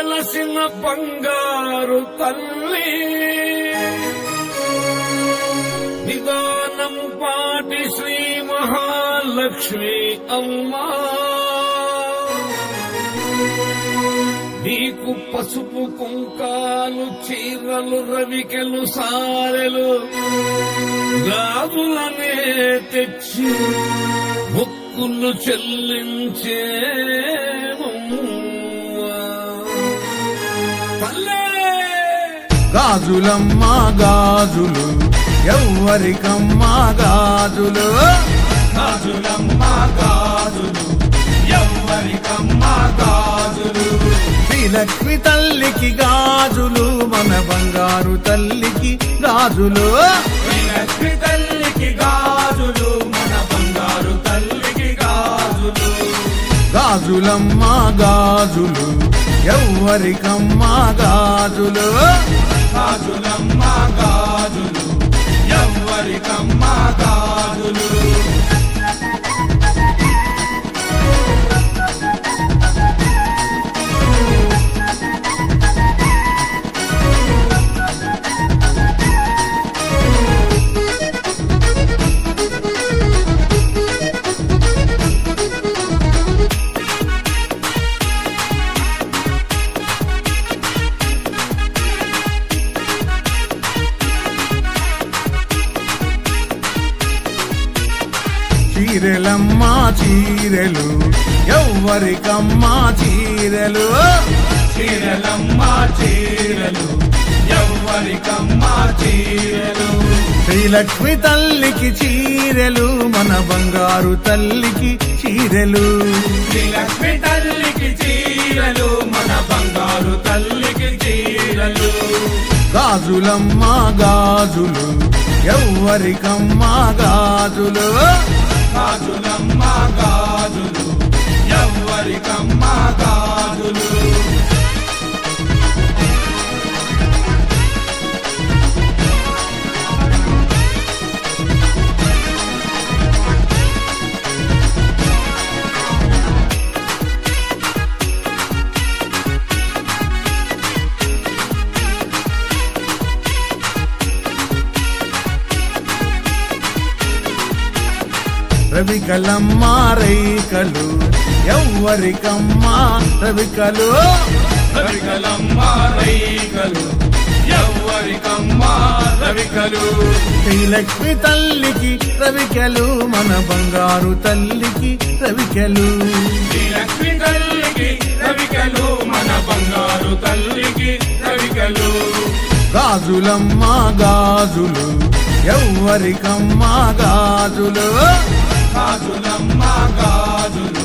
వెలసిన బంగారు తల్లి. నిదానం పాటి శ్రీ మహాలక్ష్మి అమ్మా. నీకు పసుపు కుంకాలు చీరలు రవికెలు సారెలు గాజులనే తెచ్చి ముక్కులు చెల్లించే గాజులమ్మా గాజులు ఎవ్వరికమ్మా గాజులు. గాజులమ్మా గాజులు ఎవ్వరికమ్మా గాజులు. శ్రీలక్ష్మి తల్లికి గాజులు మన బంగారు తల్లికి గాజులు. లక్ష్మి తల్లికి గాజులు మన బంగారు తల్లికి గాజులు. గాజులమ్మా గాజులు ఎవ్వరికమ్మా గాజులు. గాజులమ్మా గాజులు. ఎవ్వరికమ్మా గాజులు. ఎవ్వరికమ్మా చీరెలు. చీరలమ్మా చీరలు ఎవ్వరికమ్మా చీరలు. శ్రీలక్ష్మి తల్లికి చీరెలు మన బంగారు తల్లికి చీరెలు. లక్ష్మి తల్లికి చీరలు మన బంగారు తల్లికి చీరలు. గాజులమ్మా గాజులు ఎవ్వరికమ్మా గాజులు. గాజులమ్మా గాజులు ఎవ్వరికమ్మా గాజులు. రవికలమ్మా రైకలు ఎవ్వరికమ్మా రవికలు? రవికలమ్మా రైకలు ఎవ్వరికమ్మా రవికలు? శ్రీలక్ష్మి తల్లికి రవికలు మన బంగారు తల్లికి రవికలు. లక్ష్మి తల్లికి రవికలు మన బంగారు తల్లికి రవికలు. గాజులమ్మా గాజులు ఎవ్వరికమ్మా గాజులు? గాజులమ్మ గాజులు.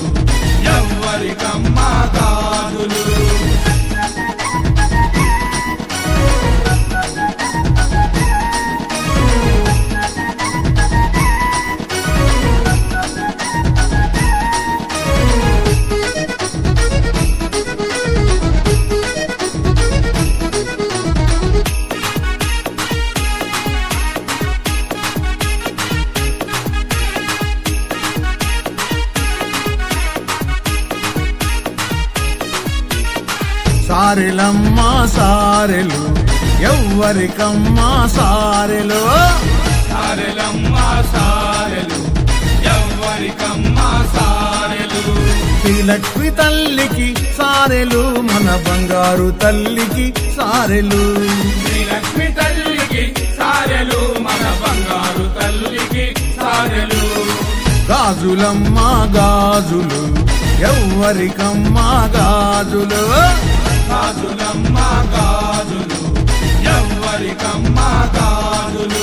ఎవ్వరికమ్మా గాజులు. సారెలు ఎవ్వరికమ్మా సారెలు? సారెలమ్మా సారెలు ఎవ్వరికమ్మా సారెలు. శ్రీలక్ష్మి తల్లికి సారెలు మన బంగారు తల్లికి సారెలు. లక్ష్మి తల్లికి సారెలు మన బంగారు తల్లికి సారెలు. గాజులమ్మా గాజులు ఎవ్వరికమ్మా గాజులు? గాజులమ్మ గాజులు ఎవ్వరికమ్మా గాజులు.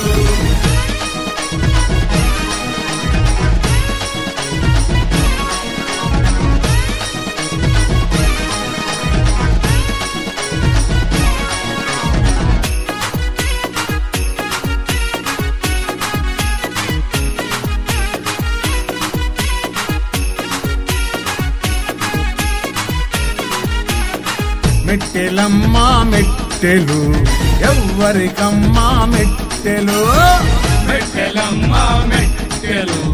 మెట్టెలమ్మా మెట్టెలు. ఎవ్వరికమ్మా మెట్టెలు. మెట్టెలమ్మా మెట్టెలు.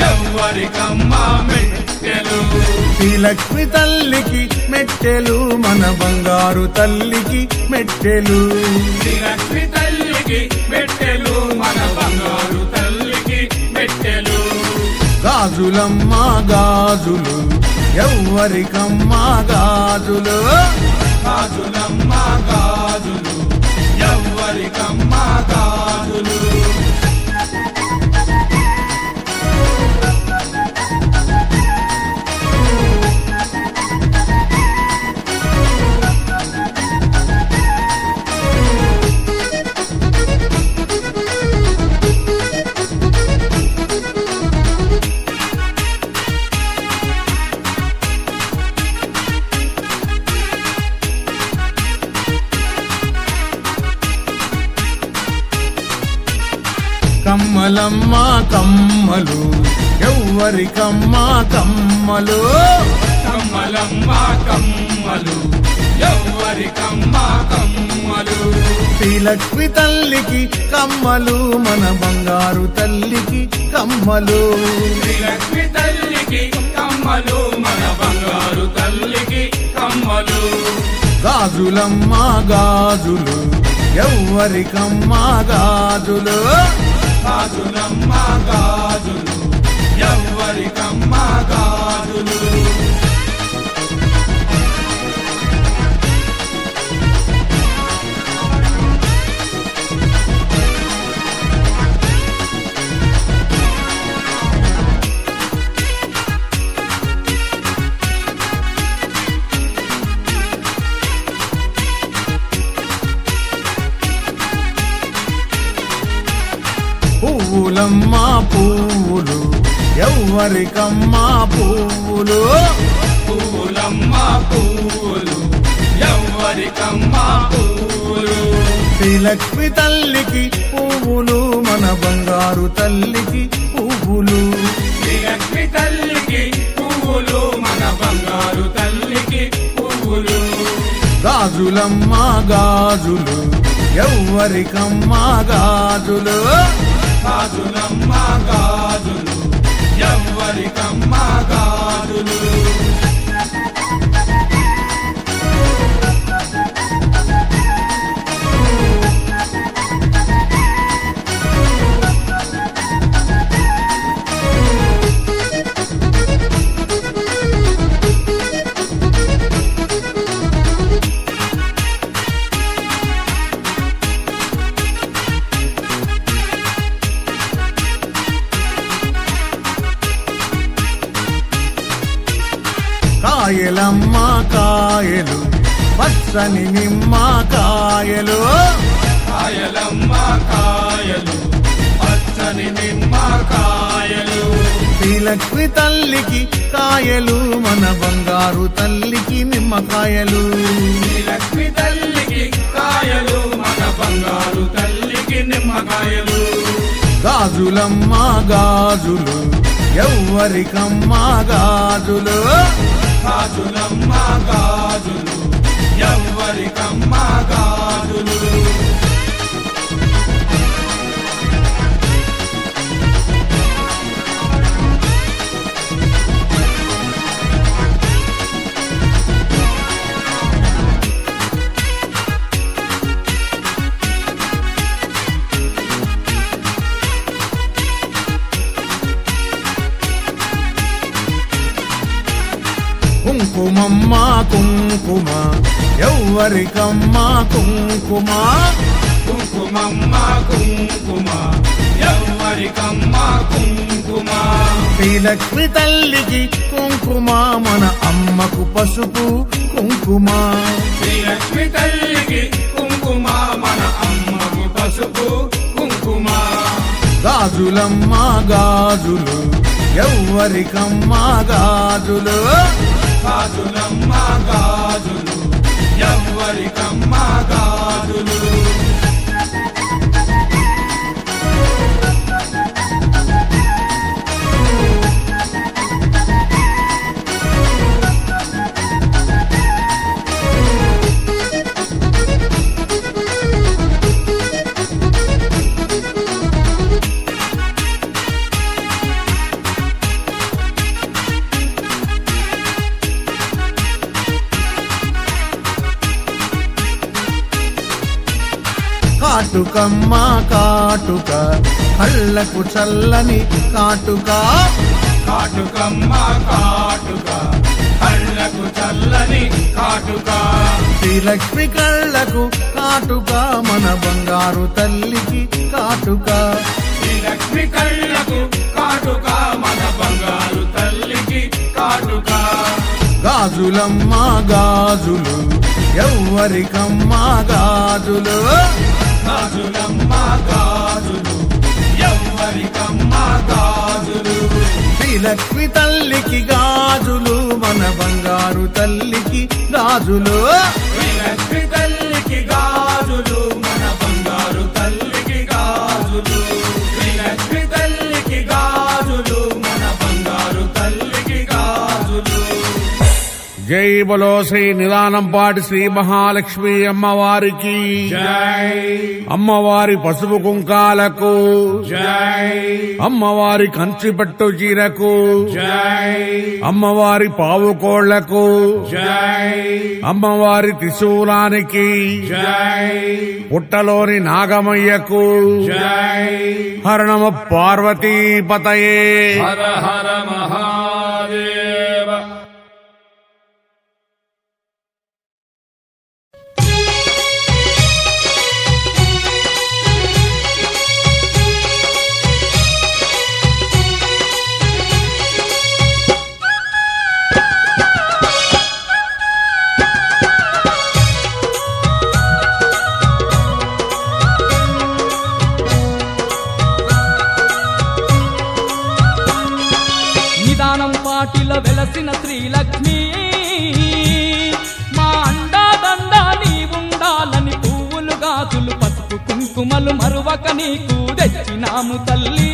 ఎవ్వరికమ్మా మెట్టెలు. శ్రీలక్ష్మి తల్లికి మెట్టెలు మన బంగారు తల్లికి మెట్టెలు. శ్రీలక్ష్మి తల్లికి మెట్టెలు మన బంగారు తల్లికి మెట్టెలు. గాజులమ్మ గాజులు. ఎవ్వరికమ్మ గాజులు. గాజులమ్మ ఎవ్వరికమ్మ కమ్మలు? కమ్మలమ్మ కమ్మలు. ఎవ్వరికమ్మ కమ్మలు? శ్రీలక్ష్మి తల్లికి కమ్మలు మన బంగారు తల్లికి కమ్మలు. శ్రీలక్ష్మి తల్లికి కమ్మలు మన బంగారు తల్లికి కమ్మలు. గాజులమ్మ గాజులు ఎవ్వరికమ్మ గాజులు? గాజులమ్మ గాజులు. ఎవ్వరికమ్మ గాజులు. ఎవ్వరికమ్మ పువ్వులు. పువ్వులమ్మ పువ్వులు ఎవ్వరికమ్మ పువ్వులు శ్రీలక్ష్మి తల్లికి పువ్వులు మన బంగారు తల్లికి పువ్వులు. శ్రీలక్ష్మి తల్లికి పువ్వులు మన బంగారు తల్లికి పువ్వులు. గాజులమ్మ గాజులు ఎవ్వరికమ్మ గాజులు. గాజులమ్మ గాజులు. ఎవ్వరికమ్మ గాజులు. కాయలమ్మ కాయలు పచ్చని నిమ్మ కాయలు. కాయలమ్మ కాయలు పచ్చని నిమ్మ కాయలు. శ్రీలక్ష్మి తల్లికి కాయలు మన బంగారు తల్లికి నిమ్మకాయలు శ్రీలక్ష్మి తల్లికి కాయలు మన బంగారు తల్లికి నిమ్మకాయలు గాజులమ్మ గాజులు ఎవ్వరికమ్మ గాజులు. గాజులమ్మ గాజులు. ఎవ్వరికమ్మ గాజులు. ఎవ్వరికమ్మ కుంకుమ. కుంకుమమ్మ కుంకుమ. ఎవ్వరికమ్మ కుంకుమ. శ్రీలక్ష్మి తల్లికి కుంకుమ మన అమ్మకు పసుపు కుంకుమ. శ్రీలక్ష్మి తల్లికి కుంకుమ మన అమ్మకు పసుపు కుంకుమ. గాజులమ్మ గాజులు ఎవ్వరికమ్మ గాజులు. గాజులమ్మ గాజులు. ఎవ్వరికమ్మ గాజులు కాటుకమ్మ కాటుక. కళ్ళకు చల్లని కాటుక. కాటుకమ్మ కాటుక. కళ్ళకు చల్లని కాటుక. శ్రీలక్ష్మి కళ్ళకు కాటుక మన బంగారు తల్లికి కాటుక. శ్రీ లక్ష్మి కళ్ళకు కాటుక మన బంగారు తల్లికి కాటుక. గాజులమ్మ గాజులు ఎవ్వరికమ్మ గాజులు. గాజులమ్మ గాజులు. ఎవ్వరికమ్మ గాజులు. శ్రీలక్ష్మి తల్లికి గాజులు మన బంగారు తల్లికి గాజులు. శ్రీ బలో శ్రీ నిదానంపాటి శ్రీ మహాలక్ష్మి అమ్మవారికి. అమ్మవారి పసుపు కుంకాలకు. అమ్మవారి కంచిపట్టు చీరకు. జై. అమ్మవారి పావు కోళ్ళకు. అమ్మవారి త్రిశూలానికి. పుట్టలోని నాగమయ్యకు. హరణమ పార్వతీపతయే హర హర మహాదేవ. జ్ఞానం పాటిల వెలసిన శ్రీలక్ష్మి. మా అండాదండ నీ ఉండాలని పువ్వులు గాజులు పసుపు కుంకుమలు మరువక నీకు తెచ్చినాము తల్లి.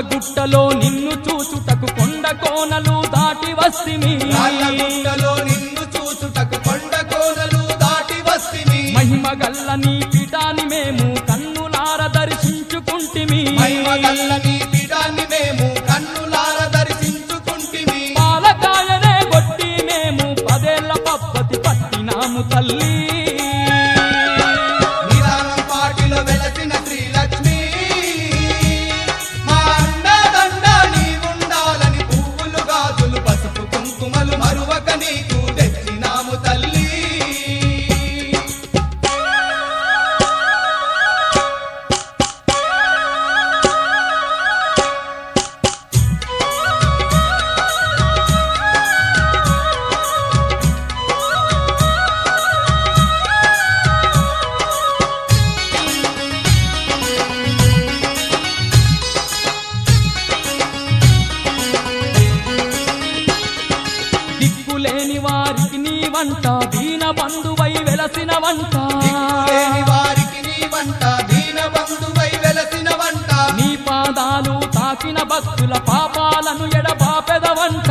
గుట్టలో నిన్ను చూచుటకు కొండ కోనలు దాటి వస్తిమి. గుట్టలో నిన్ను చూచుటకు కొండ కోనలు దాటి వస్తిమి. మహిమ గల్ల నీ పీఠాన్ని మేము కన్నులార దర్శించుకుంటిమి. మహిమ గల్ల నీ పీఠాన్ని మేము కన్నులార దర్శించుకుంటిమి. పాలకాయనే కొట్టి మేము పదేళ్ళ పప్పతి పట్టినాము తల్లి. పెదవంట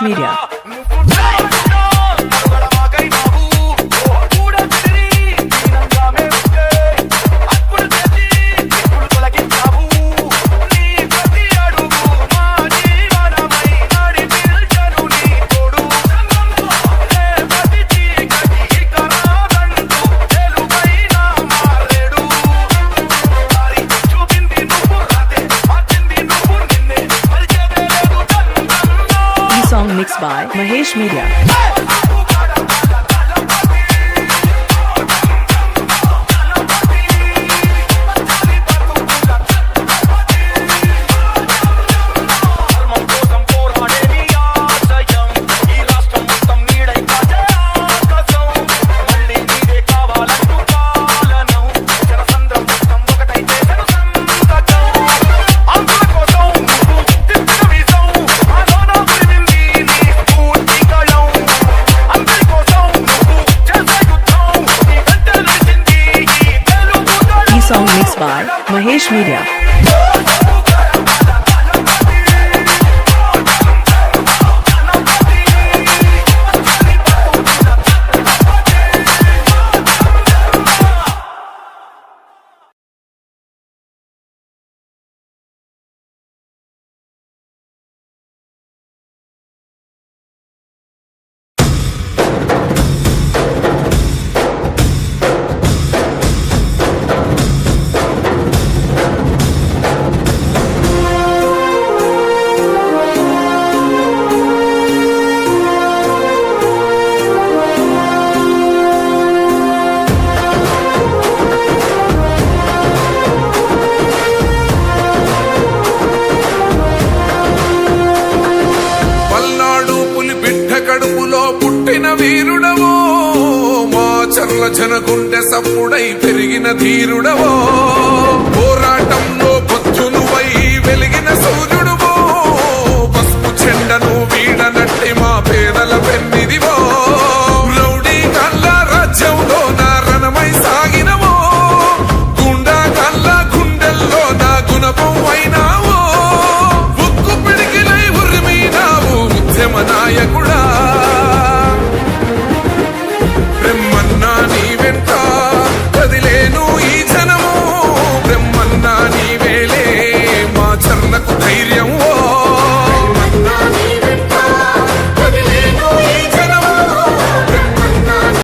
Media. Media.